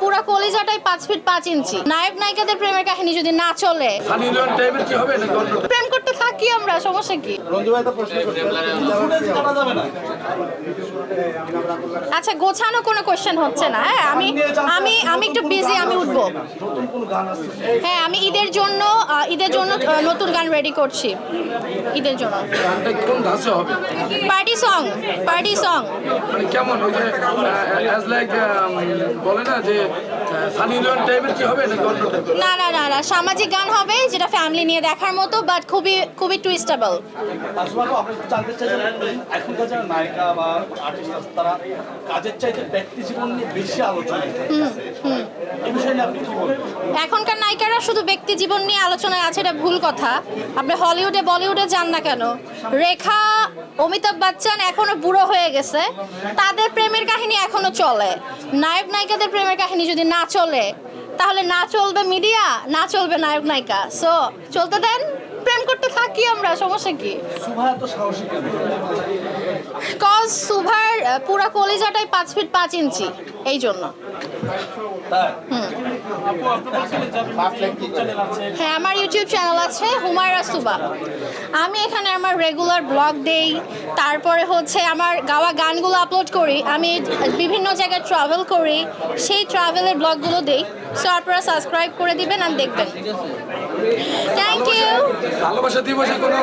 পুরা কলিজাটাই পাঁচ ফিট পাঁচ ইঞ্চি। নায়ক নায়িকাদের প্রেমের কাহিনী যদি না চলে প্রেম করতে থাকি আমরা সমস্যা কি? রঞ্জু ভাই তো প্রশ্ন করছে। ফুটেজ কাটা যাবে না আচ্ছা গোছানো কোনো কোয়েশ্চেন হচ্ছে না হ্যাঁ? আমি আমি আমি একটু বিজি আমি হ্যাঁ আমি ঈদের জন্য ঈদের জন্য নতুন গান রেডি করছি। ঈদের জন্য। গানটা কোন ধাঁচে হবে? পার্টি সং পার্টি সং মানে কেমন ওই যে অ্যাজ লাইক বলে না যে সানি লিওন টাইপের কি হবে নাকি অন্য টাইপের না না না না সামাজিক গান হবে যেটা ফ্যামিলি নিয়ে দেখার মতো বাট খুবই খুবই টুইস্টেবল আসলে আপনি জানতে চাইছেন এখনকার যারা নায়িকা বা আর্টিস্ট তারা কাজের চাইতে ব্যক্তি জীবন নিয়ে বেশি আলোচনা এখনকার নায়িকারা শুধু ব্যক্তি জীবন নিয়ে আলোচনায় আছে এটা ভুল কথা। আপনি হলিউডে বলিউডে যান না কেন? রেখা অমিতাভ বচ্চন এখনও বুড়ো হয়ে গেছে। তাদের প্রেমের কাহিনী এখনও চলে। নায়ক নায়িকাদের প্রেমের কাহিনী যদি না চলে তাহলে না চলবে মিডিয়া না চলবে নায়ক নায়িকা। সো চলতে দেন প্রেম করতে থাকি আমরা সমস্যা কি? সুভা এত সাহসী কেন? কজ সুভার আহ, পুরা কলিজাটাই পাঁচ ফিট পাঁচ ইঞ্চি এই জন্য। হ্যাঁ আমার ইউটিউব চ্যানেল আছে হুমায়রা সুবা। আমি এখানে আমার রেগুলার ব্লগ দেই তারপরে হচ্ছে আমার গাওয়া গানগুলো আপলোড করি আমি বিভিন্ন জায়গায় ট্রাভেল করি সেই ট্রাভেলের ব্লগগুলো দেই। সো আপনারা সাবস্ক্রাইব করে দিবেন আর দেখবেন। থ্যাংক ইউ ভালোবাসা দিবসে কোনো